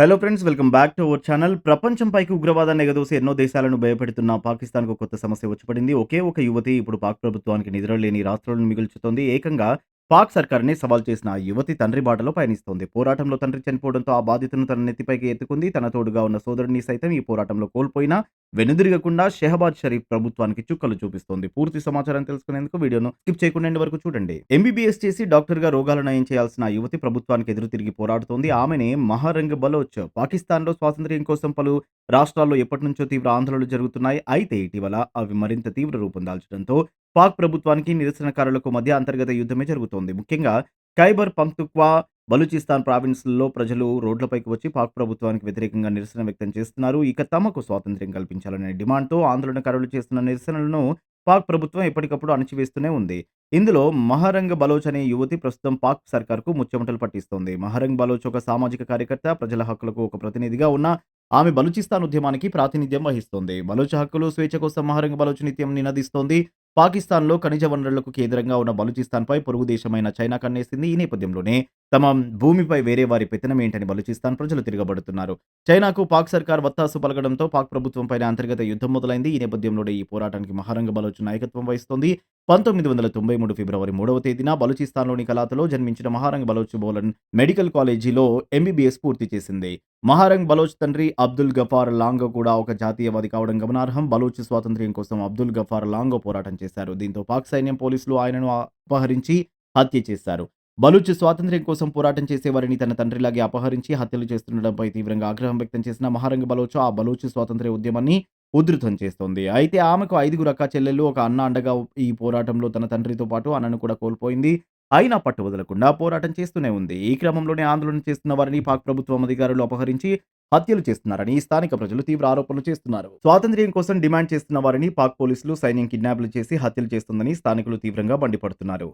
Hello friends welcome back to our channel ప్రపంచంపైకి ఉగ్రవాదాన్ని ఎగదోసి ఎన్నో దేశాలను భయపెడుతున్న పాకిస్తాన్కు కొత్త సమస్య వచ్చిపడింది ఒకే ఒక యువతి ఇప్పుడు పాక్ ప్రభుత్వానికి నిద్రలేని రాష్ట్రాలను మిగుల్చుతోంది. ఏకంగా పాక్ సర్కార్ని సవాల్ చేసిన ఆ యువతి తండ్రి బాటలో పయనిస్తోంది. పోరాటంలో తండ్రి చనిపోవడంతో ఆ బాధితును తన నెత్తిపైకి ఎత్తుకుంది. తన తోడుగా ఉన్న సోదరుడిని సైతం ఈ పోరాటంలో కోల్పోయినా వెనుదిరగకుండా షెహబాద్ షరీఫ్ ప్రభుత్వానికి చుక్కలు చూపిస్తోంది. పూర్తి సమాచారం తెలుసుకునేందుకు వీడియోను స్కిప్ చేయకుండా వరకు చూడండి. ఎంబీబీఎస్ చేసి డాక్టర్గా రోగాలు నయం చేయాల్సిన యువతి ప్రభుత్వానికి ఎదురు తిరిగి పోరాడుతోంది. ఆమెనే మహారంగ్ బలోచ్. పాకిస్తాన్లో స్వాతంత్ర్యం కోసం పలు రాష్ట్రాల్లో ఎప్పటి నుంచో తీవ్ర ఆందోళనలు జరుగుతున్నాయి. అయితే ఇటీవల అవి మరింత తీవ్ర రూపం దాల్చడంతో పాక్ ప్రభుత్వానికి నిరసనకారులకు మధ్య అంతర్గత యుద్ధమే జరుగుతోంది. ముఖ్యంగా ఖైబర్ పంక్తుక్వా బలూచిస్తాన్ ప్రావిన్స్లలో ప్రజలు రోడ్లపైకి వచ్చి పాక్ ప్రభుత్వానికి వ్యతిరేకంగా నిరసన వ్యక్తం చేస్తున్నారు. ఇక తమకు స్వాతంత్ర్యం కల్పించాలనే డిమాండ్తో ఆందోళనకారులు చేస్తున్న నిరసనలను పాక్ ప్రభుత్వం ఎప్పటికప్పుడు అణచివేస్తూనే ఉంది. ఇందులో మహరంగ్ బలోచ్ అనే యువతి ప్రస్తుతం పాక్ సర్కార్కు ముచ్చెమటలు పట్టిస్తోంది. మహరంగ్ బలోచ్ ఒక సామాజిక కార్యకర్త ప్రజల హక్కులకు ఒక ప్రతినిధిగా ఉన్న ఆమె బలూచిస్తాన్ ఉద్యమానికి ప్రాతినిధ్యం వహిస్తోంది. బలోచ్ హక్కులు స్వేచ్ఛ కోసం మహరంగ్ బలోచ్ నిత్యం నినదిస్తోంది. పాకిస్తాన్లో ఖనిజ వనరులకు కేంద్రంగా ఉన్న బలూచిస్తాన్పై పొరుగు దేశమైన చైనా కన్నేసింది ఈ నేపథ్యంలోనే. తమ భూమిపై వేరే వారి పెత్తనం ఏంటని బలూచిస్తాన్ ప్రజలు తిరగబడుతున్నారు. చైనాకు పాక్ సర్కార్ వత్తాసు పలకడంతో పాక్ ప్రభుత్వంపైన అంతర్గత యుద్ధం మొదలైంది. ఈ నేపథ్యంలోనే ఈ పోరాటానికి మహారంగ బలోచ్ నాయకత్వం వహిస్తోంది. పంతొమ్మిది వందల తొంభై మూడు ఫిబ్రవరి మూడవ తేదీన బలూచిస్తాన్లోని కలాతలో జన్మించిన మహారంగ్ బలోచ్ బోలన్ మెడికల్ కాలేజీలో ఎంబీబీఎస్ పూర్తి చేసింది. మహారంగ్ బలోచ్ తండ్రి అబ్దుల్ గఫార్ లాంగో కూడా ఒక జాతీయవాది కావడం గమనార్హం. బలోచ్ స్వాతంత్ర్యం కోసం అబ్దుల్ గఫార్ లాంగో పోరాటం చేశారు. దీంతో పాక్ సైన్యం పోలీసులు ఆయనను అపహరించి హత్య చేశారు. బలూచ్ స్వాతంత్ర్యం కోసం పోరాటం చేసేవారిని తన తండ్రిలాగే అపహరించి హత్యలు చేస్తుండడంపై తీవ్రంగా ఆగ్రహం వ్యక్తం చేసిన మహారంగ బలోచ్ ఆ బలూచ్ స్వాతంత్ర్య ఉద్యమాన్ని ఉధృతం చేస్తోంది. అయితే ఆమెకు ఐదుగురు అక్క చెల్లెళ్ళు ఒక అన్న అండగా ఈ పోరాటంలో తన తండ్రితో పాటు అన్నను కూడా కోల్పోయింది. అయినా పట్టు వదలకుండా పోరాటం చేస్తూనే ఉంది. ఈ క్రమంలోనే ఆందోళన చేస్తున్న వారిని పాక్ ప్రభుత్వం అధికారులు అపహరించి హత్యలు చేస్తున్నారని స్థానిక ప్రజలు తీవ్ర ఆరోపణలు చేస్తున్నారు. స్వాతంత్ర్యం కోసం డిమాండ్ చేస్తున్న వారిని పాక్ పోలీసులు సైన్యం కిడ్నాప్లు చేసి హత్యలు చేస్తుందని స్థానికులు తీవ్రంగా మండిపడుతున్నారు.